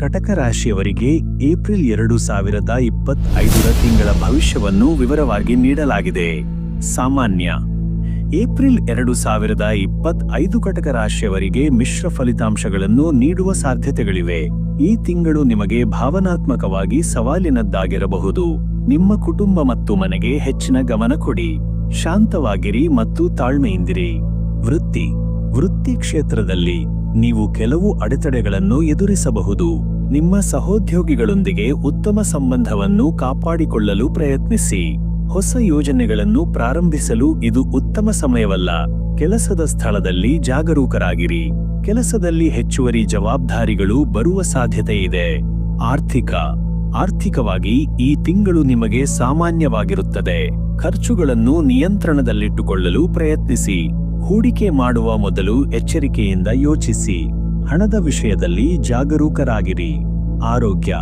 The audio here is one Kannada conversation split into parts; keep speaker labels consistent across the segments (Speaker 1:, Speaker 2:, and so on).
Speaker 1: ಕಟಕ ರಾಶಿಯವರಿಗೆ ಏಪ್ರಿಲ್ ಎರಡು ಸಾವಿರದ ಇಪ್ಪತ್ತೈದರ ತಿಂಗಳ ಭವಿಷ್ಯವನ್ನು ವಿವರವಾಗಿ ನೀಡಲಾಗಿದೆ. ಸಾಮಾನ್ಯ, ಏಪ್ರಿಲ್ ಎರಡು ಸಾವಿರದ ಇಪ್ಪತ್ತೈದು ಕಟಕ ರಾಶಿಯವರಿಗೆ ಮಿಶ್ರ ಫಲಿತಾಂಶಗಳನ್ನು ನೀಡುವ ಸಾಧ್ಯತೆಗಳಿವೆ. ಈ ತಿಂಗಳು ನಿಮಗೆ ಭಾವನಾತ್ಮಕವಾಗಿ ಸವಾಲಿನದ್ದಾಗಿರಬಹುದು. ನಿಮ್ಮ ಕುಟುಂಬ ಮತ್ತು ಮನೆಗೆ ಹೆಚ್ಚಿನ ಗಮನ ಕೊಡಿ. ಶಾಂತವಾಗಿರಿ ಮತ್ತು ತಾಳ್ಮೆಯಿಂದಿರಿ. ವೃತ್ತಿ ವೃತ್ತಿ ಕ್ಷೇತ್ರದಲ್ಲಿ ನೀವು ಕೆಲವು ಅಡೆತಡೆಗಳನ್ನು ಎದುರಿಸಬಹುದು. ನಿಮ್ಮ ಸಹೋದ್ಯೋಗಿಗಳೊಂದಿಗೆ ಉತ್ತಮ ಸಂಬಂಧವನ್ನು ಕಾಪಾಡಿಕೊಳ್ಳಲು ಪ್ರಯತ್ನಿಸಿ. ಹೊಸ ಯೋಜನೆಗಳನ್ನು ಪ್ರಾರಂಭಿಸಲು ಇದು ಉತ್ತಮ ಸಮಯವಲ್ಲ. ಕೆಲಸದ ಸ್ಥಳದಲ್ಲಿ ಜಾಗರೂಕರಾಗಿರಿ. ಕೆಲಸದಲ್ಲಿ ಹೆಚ್ಚುವರಿ ಜವಾಬ್ದಾರಿಗಳು ಬರುವ ಸಾಧ್ಯತೆ ಇದೆ. ಆರ್ಥಿಕ, ಆರ್ಥಿಕವಾಗಿ ಈ ತಿಂಗಳು ನಿಮಗೆ ಸಾಮಾನ್ಯವಾಗಿರುತ್ತದೆ. ಖರ್ಚುಗಳನ್ನು ನಿಯಂತ್ರಣದಲ್ಲಿಟ್ಟುಕೊಳ್ಳಲು ಪ್ರಯತ್ನಿಸಿ. ಹೂಡಿಕೆ ಮಾಡುವ ಮೊದಲು ಎಚ್ಚರಿಕೆಯಿಂದ ಯೋಚಿಸಿ. ಹಣದ ವಿಷಯದಲ್ಲಿ ಜಾಗರೂಕರಾಗಿರಿ. ಆರೋಗ್ಯ.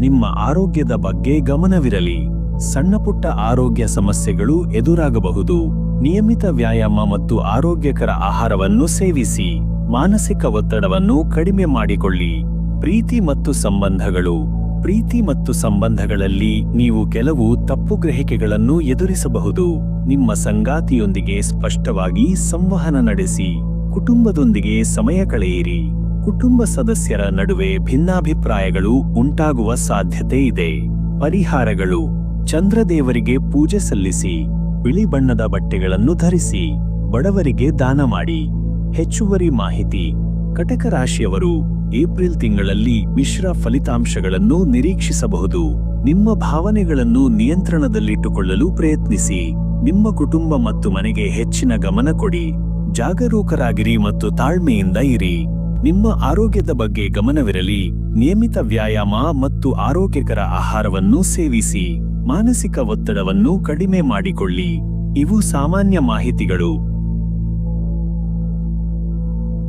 Speaker 1: ನಿಮ್ಮ ಆರೋಗ್ಯದ ಬಗ್ಗೆ ಗಮನವಿರಲಿ. ಸಣ್ಣಪುಟ್ಟ ಆರೋಗ್ಯ ಸಮಸ್ಯೆಗಳು ಎದುರಾಗಬಹುದು. ನಿಯಮಿತ ವ್ಯಾಯಾಮ ಮತ್ತು ಆರೋಗ್ಯಕರ ಆಹಾರವನ್ನು ಸೇವಿಸಿ. ಮಾನಸಿಕ ಒತ್ತಡವನ್ನು ಕಡಿಮೆ ಮಾಡಿಕೊಳ್ಳಿ. ಪ್ರೀತಿ ಮತ್ತು ಸಂಬಂಧಗಳು. ಪ್ರೀತಿ ಮತ್ತು ಸಂಬಂಧಗಳಲ್ಲಿ ನೀವು ಕೆಲವು ತಪ್ಪು ಗ್ರಹಿಕೆಗಳನ್ನು ಎದುರಿಸಬಹುದು. ನಿಮ್ಮ ಸಂಗಾತಿಯೊಂದಿಗೆ ಸ್ಪಷ್ಟವಾಗಿ ಸಂವಹನ ನಡೆಸಿ. ಕುಟುಂಬದೊಂದಿಗೆ ಸಮಯ ಕಳೆಯಿರಿ. ಕುಟುಂಬ ಸದಸ್ಯರ ನಡುವೆ ಭಿನ್ನಾಭಿಪ್ರಾಯಗಳು ಉಂಟಾಗುವ ಸಾಧ್ಯತೆ ಇದೆ. ಪರಿಹಾರಗಳು. ಚಂದ್ರದೇವರಿಗೆ ಪೂಜೆ ಸಲ್ಲಿಸಿ. ಬಿಳಿ ಬಣ್ಣದ ಬಟ್ಟೆಗಳನ್ನು ಧರಿಸಿ. ಬಡವರಿಗೆ ದಾನ ಮಾಡಿ. ಹೆಚ್ಚುವರಿ ಮಾಹಿತಿ. ಕಟಕ ರಾಶಿಯವರು ಏಪ್ರಿಲ್ ತಿಂಗಳಲ್ಲಿ ಮಿಶ್ರ ಫಲಿತಾಂಶಗಳನ್ನು ನಿರೀಕ್ಷಿಸಬಹುದು. ನಿಮ್ಮ ಭಾವನೆಗಳನ್ನು ನಿಯಂತ್ರಣದಲ್ಲಿಟ್ಟುಕೊಳ್ಳಲು ಪ್ರಯತ್ನಿಸಿ. ನಿಮ್ಮ ಕುಟುಂಬ ಮತ್ತು ಮನೆಗೆ ಹೆಚ್ಚಿನ ಗಮನ ಕೊಡಿ. ಜಾಗರೂಕರಾಗಿರಿ ಮತ್ತು ತಾಳ್ಮೆಯಿಂದ ಇರಿ. ನಿಮ್ಮ ಆರೋಗ್ಯದ ಬಗ್ಗೆ ಗಮನವಿರಲಿ. ನಿಯಮಿತ ವ್ಯಾಯಾಮ ಮತ್ತು ಆರೋಗ್ಯಕರ ಆಹಾರವನ್ನು ಸೇವಿಸಿ. ಮಾನಸಿಕ ಒತ್ತಡವನ್ನು ಕಡಿಮೆ ಮಾಡಿಕೊಳ್ಳಿ. ಇವು ಸಾಮಾನ್ಯ ಮಾಹಿತಿಗಳು.